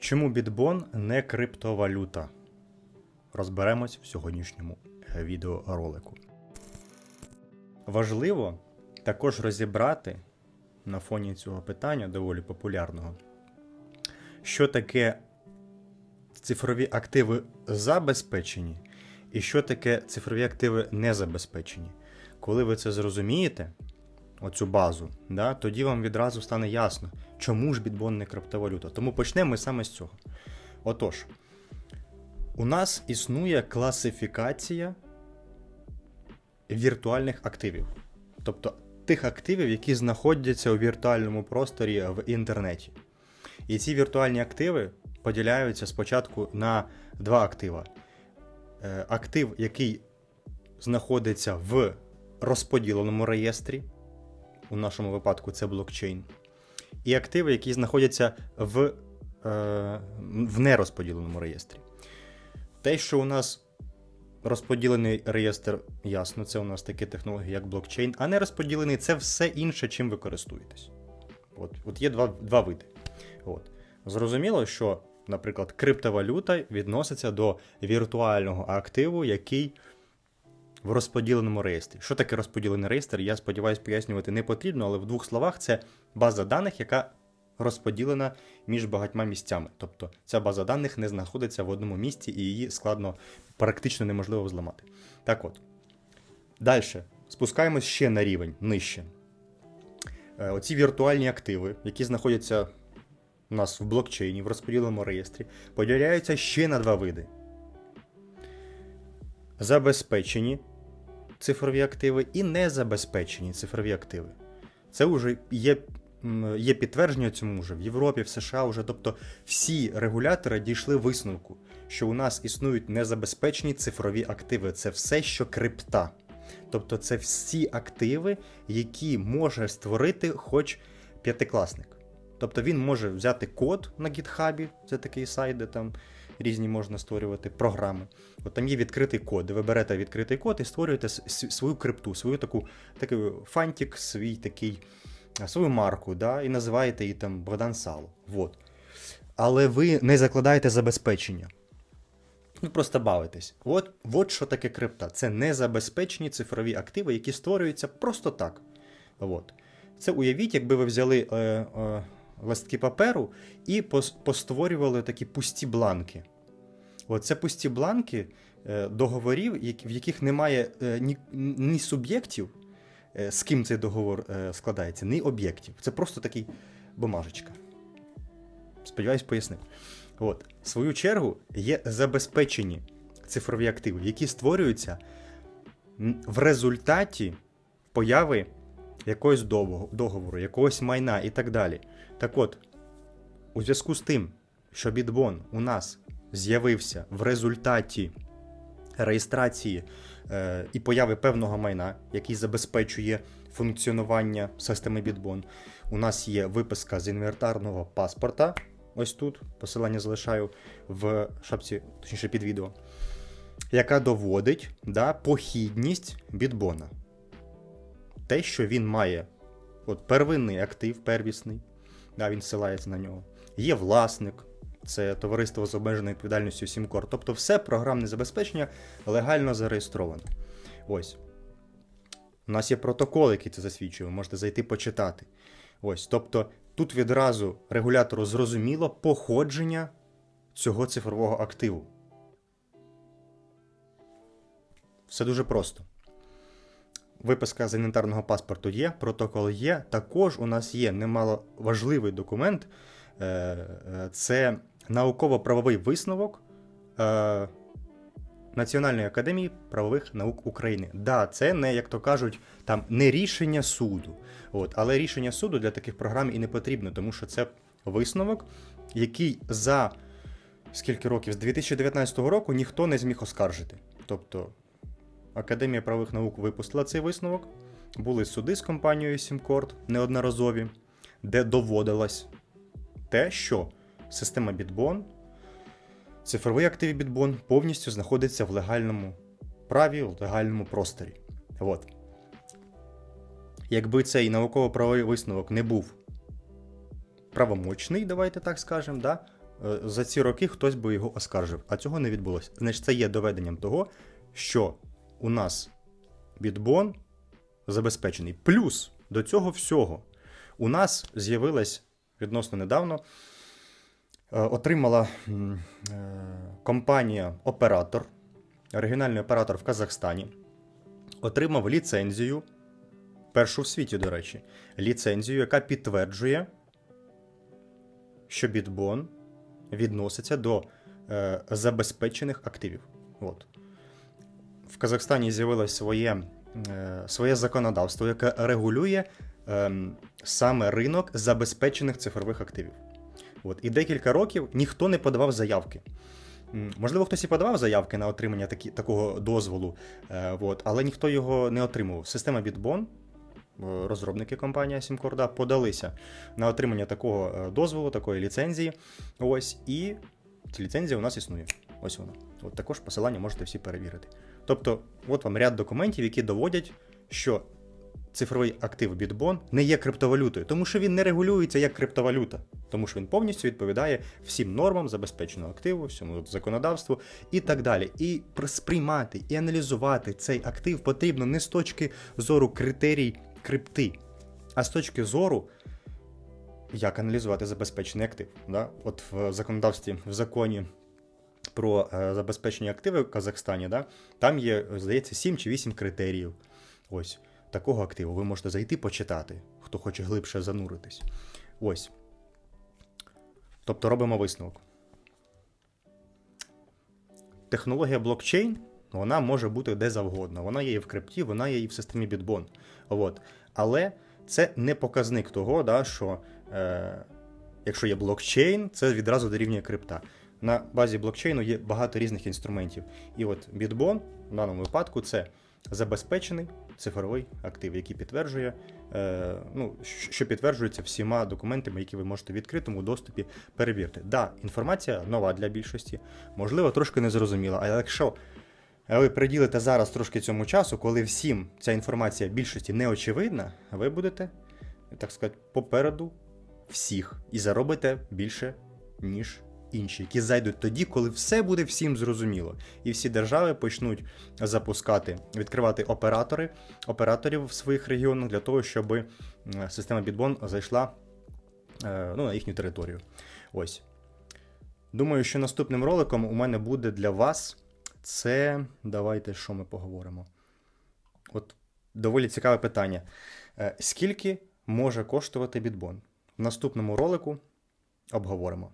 Чому бітбон не криптовалюта? Розберемось в сьогоднішньому е, відеоролику. Важливо також розібрати на фоні цього питання, доволі популярного, що таке цифрові активи забезпечені і що таке цифрові активи не забезпечені. Коли ви це зрозумієте, оцю базу, да, тоді вам відразу стане ясно, чому ж бітбон не криптовалюта. Тому почнемо ми саме з цього. Отож, у нас існує класифікація віртуальних активів. Тобто тих активів, які знаходяться у віртуальному просторі в інтернеті. І ці віртуальні активи поділяються спочатку на два актива. Е, Актив, який знаходиться в розподіленому реєстрі, у нашому випадку це блокчейн, і активи, які знаходяться в, е, в нерозподіленому реєстрі. Те, що у нас розподілений реєстр, ясно, це у нас такі технології, як блокчейн, а нерозподілений це все інше, чим ви користуєтесь. От, от є два, два види. От. Зрозуміло, що, наприклад, криптовалюта відноситься до віртуального активу, який в розподіленому реєстрі. Що таке розподілений реєстр? Я сподіваюся, пояснювати не потрібно, але в двох словах це база даних, яка розподілена між багатьма місцями. Тобто ця база даних не знаходиться в одному місці і її складно, практично неможливо взламати. Так от. Далі. Спускаємось ще на рівень нижче. Е, Оці віртуальні активи, які знаходяться у нас в блокчейні, в розподіленому реєстрі, поділяються ще на два види. Забезпечені цифрові активи і незабезпечені цифрові активи. Це вже є, є підтвердження цьому вже в Європі, в США вже. Тобто всі регулятори дійшли висновку, що у нас існують незабезпечені цифрові активи. Це все, що крипта. Тобто, це всі активи, які може створити хоч п'ятикласник. Тобто він може взяти код на гітхабі, це такий сайт, де там різні можна створювати програми. От там є відкритий код, ви берете відкритий код і створюєте свою крипту, свою таку такий фантик, свій такий, свою марку, да, і називаєте її там Богдан Сало. Вот. Але ви не закладаєте забезпечення. Ви просто бавитесь. От, от що таке крипта. Це незабезпечені цифрові активи, які створюються просто так. От. Це уявіть, якби ви взяли е, е, листки паперу і постворювали такі пусті бланки. От це пусті бланки е, договорів, в яких немає е, ні, ні суб'єктів, е, з ким цей договор складається, ні об'єктів. Це просто такий бумажечка. Сподіваюсь, пояснив. От, в свою чергу, є забезпечені цифрові активи, які створюються в результаті появи якогось договору, якогось майна і так далі. Так от, у зв'язку з тим, що бітбон у нас з'явився в результаті реєстрації е, і появи певного майна, який забезпечує функціонування системи бітбон, у нас є виписка з інвентарного паспорта. Ось тут посилання залишаю в шапці, точніше під відео, яка доводить да, похідність бітбона. Те, що він має от первинний актив, первісний, да, він ссилається на нього. Є власник, це товариство з обмеженою відповідальністю Сімкор. Тобто все програмне забезпечення легально зареєстровано. Ось. У нас є протокол, який це засвідчує, ви можете зайти почитати. Ось, тобто тут відразу регулятору зрозуміло походження цього цифрового активу. Все дуже просто. Виписка з інвентарного паспорту є, протокол є. Також у нас є немало важливий документ. е, е, Це науково-правовий висновок е, Національної академії правових наук України. Да, це не, як то кажуть, там не рішення суду. От, але рішення суду для таких програм і не потрібно, тому що це висновок, який за скільки років? З 2019 року ніхто не зміг оскаржити. Тобто Академія правових наук випустила цей висновок. Були суди з компанією Сімкорд неодноразові, де доводилось те, що система Bitbon, цифровий актив Bitbon повністю знаходиться в легальному праві, в легальному просторі. От. Якби цей науково-правовий висновок не був правомочний, давайте так скажемо, да, е, за ці роки хтось би його оскаржив, а цього не відбулося. Значить, це є доведенням того, що у нас бітбон забезпечений. Плюс до цього всього у нас з'явилась відносно недавно, е, отримала е, компанія оператор, регіональний оператор в Казахстані, отримав ліцензію, першу в світі, до речі, ліцензію, яка підтверджує, що бітбон відноситься до е, забезпечених активів. От. В Казахстані з'явилось своє, е, своє законодавство, яке регулює ем, саме ринок забезпечених цифрових активів. От. І декілька років ніхто не подавав заявки. Можливо, хтось і подавав заявки на отримання такі, такого дозволу, е, от, але ніхто його не отримував. Система Bitbon, е, розробники компанія Simcorda, подалися на отримання такого дозволу, такої ліцензії. Ось, і ця ліцензія у нас існує. Ось вона. От також посилання можете всі перевірити. Тобто, от вам ряд документів, які доводять, що цифровий актив Bitbon не є криптовалютою, тому що він не регулюється як криптовалюта, тому що він повністю відповідає всім нормам забезпеченого активу, всьому законодавству і так далі. І сприймати і аналізувати цей актив потрібно не з точки зору критерій крипти, а з точки зору. Як аналізувати забезпечений актив? Да? От в законодавстві, в законі про е, забезпечені активи в Казахстані, да? там є, здається, 7 чи 8 критеріїв. Ось такого активу. Ви можете зайти почитати, хто хоче глибше зануритись. Ось. Тобто робимо висновок. Технологія блокчейн вона може бути де завгодно. Вона є і в крипті, вона є і в системі Bitbon. От. Але це не показник того, да, що е, якщо є блокчейн, це відразу дорівнює крипта. На базі блокчейну є багато різних інструментів. І от Bitbon в даному випадку це забезпечений цифровий актив, який підтверджує, е, ну, що підтверджується всіма документами, які ви можете в відкритому доступі перевірити. Да, інформація нова для більшості, можливо, трошки незрозуміла, але якщо ви приділите зараз трошки цьому часу, коли всім ця інформація більшості не очевидна, ви будете, так сказати, попереду всіх і заробите більше, ніж інші, які зайдуть тоді, коли все буде всім зрозуміло. І всі держави почнуть запускати, відкривати оператори, операторів в своїх регіонах для того, щоб система Bitbon зайшла е, ну, на їхню територію. Ось. Думаю, що наступним роликом у мене буде для вас це. Давайте що ми поговоримо. От доволі цікаве питання. Е, Скільки може коштувати бітбон? В наступному ролику обговоримо.